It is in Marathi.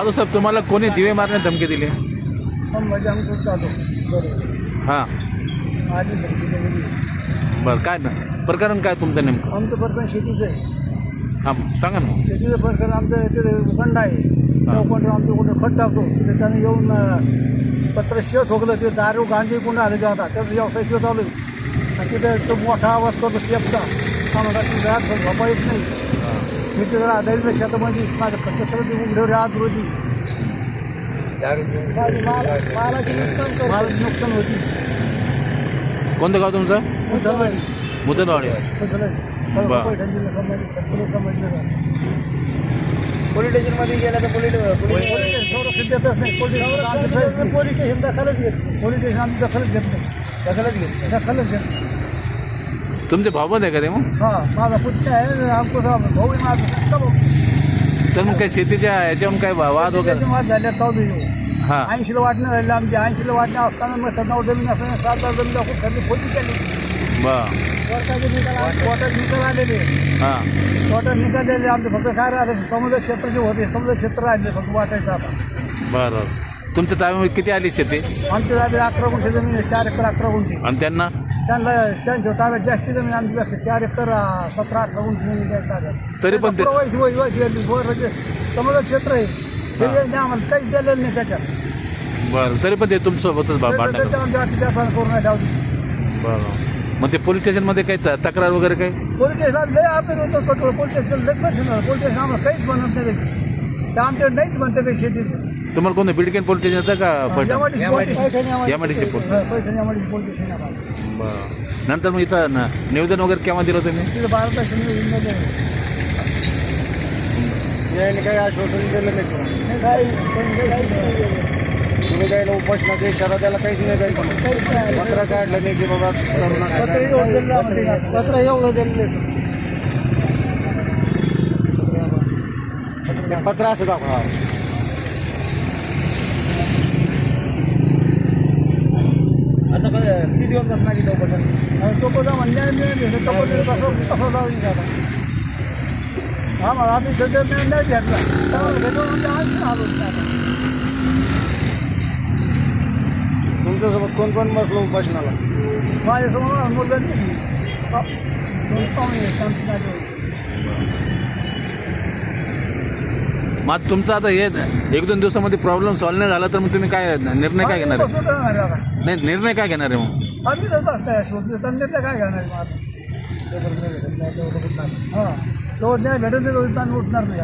मारू साहेब तुम्हाला कोणी जीवे मारण्यात धमकी दिली? पण म्हणजे जरूर हां. आधी धमकी दिलेली. बरं काय ना प्रकरण काय तुमचं नेमकं? आमचं प्रकरण शेतीचं आहे. हां सांगा ना. शेतीचं प्रकरण आमचं इथे उखंड आहे. त्या उखंडावर आमचं कुठं खत टाकतो तिथे त्याने येऊन अं, पत्र शेव ठोकलं तिथे दारू गांजे कुंड आले ते आता त्याचा व्यवसाय तिथं चालू आहे. आणि तिथे तो मोठा आवाज करतो टेपचा. आम्हाला ती घरात झोपा येत नाही. मी तिथं आधारित शेतामध्ये माझं खत सगळं ते उघड्यावर आज रोजी. मालाची नुकसान. मालाची नुकसान होती कोणतं गाव तुमचं. मुदनवाडी उधळवाडी. बरं. पैठण जिल्हा संभाजी छत्रपती पोलीस स्टेशनमध्ये गेला तर पोलीस पोलीस स्टेशन संरक्षण देतच नाही. पोलीस स्टेशन आमची दखलच घेत नाही. पोलीस स्टेशन आमची दखलच घेत नाही. दखलच घेतली दखलच घेत नाही. तुमचे भाऊबंद आहे का ते मग? हा माझा पुतण्या आहे आमचं सा- भाऊ आहे माझा. भाऊ. तर मग काही शेतीच्या ह्याच्यावरून काय वा- वाद वगैरे? त्याची वाद झाल्या चालू आहे. हां. ऐंशीला वाटणं झालं आमची ऐंशीला वाटणं असताना मग नऊ जमीन असताना सात हजार जमीन दाखवून ठरली फोटी केली. बर कोर्टाचे निकाल कोर्टात निकाल आलेले. हां. कोर्टात निकाल दिले आमचे फक्त काय राहिले समुद्र क्षेत्र जे होते समुद्र क्षेत्र राहिले फक्त वाटायचं आता. बरं. तुमच्या ताब्यामध्ये किती आली शेती? आमच्या जागे अकरा गुंठे जमीन आहे चार एकर अकरा गुंठे. आणि त्यांना? त्यांना त्यांच्या ताब्यात जास्ती जमीन आमच्यापेक्षा चार एकर सतरा अठरा गुंठे जमीन त्यांच्या ताब्यात. तरी पण ते- पुरं वाईट वाईट वाईट गेली. वर म्हणजे समुद्र क्षेत्र आहे. हे यांनी आम्हाला काहीच दिलेलं नाही त्याच्यात. बरं तरी पण ते तुमच्यासोबतच भा- भांडण करतात. त्याच्या अत्याचार पण करून नाही ठेवली बरं. मग ते पोलीस स्टेशनमध्ये काही त- तक्रार वगैरे काही? पोलीस स्टेशन लय आपण होतो कटोळ पोलीस स्टेशन लय पैसे नाही पोलीस स्टेशन आम्हाला काहीच म्हणत नाही ते आमच्याकडे नाहीच म्हणते काही शेतीचं. तुम्हाला कोणी बिडकेन पोलीस स्टेशन येतं का पैठण? पोलीस हा. बरं. नंतर मग इथं न- निवेदन वगैरे केव्हा दिलं तुम्ही? काही आश्वासन दिलं नाही तुम्हाला. तुम्ही इशारा द्यायला काहीच. पत्र काढलं की बाबा करू नका पत्र एवढं ते पत्र असं दाखवा आता किती दिवस बसणार इथं उपोषण आणि तो कोणता म्हणण्या नाही तो कोणता कसं कसं जाऊ आता आम्हाला आम्ही सध्या नाही घेतला म्हणजे आज आलो तुमच्यासोबत कोण कोण बसलो उपोषणाला माझ्यासमोर मुलं पाहुणे. मात तुमचा आता हे एक दोन दिवसामध्ये प्रॉब्लेम सॉल्व्ह नाही झाला तर मग तुम्ही काय निर्णय काय घेणार आहे? नाही निर्णय काय घेणार आहे मग? आम्ही काय घेणार उठणार नाही.